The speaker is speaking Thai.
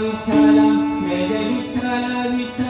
विठ्ठल जय जय विठ्ठल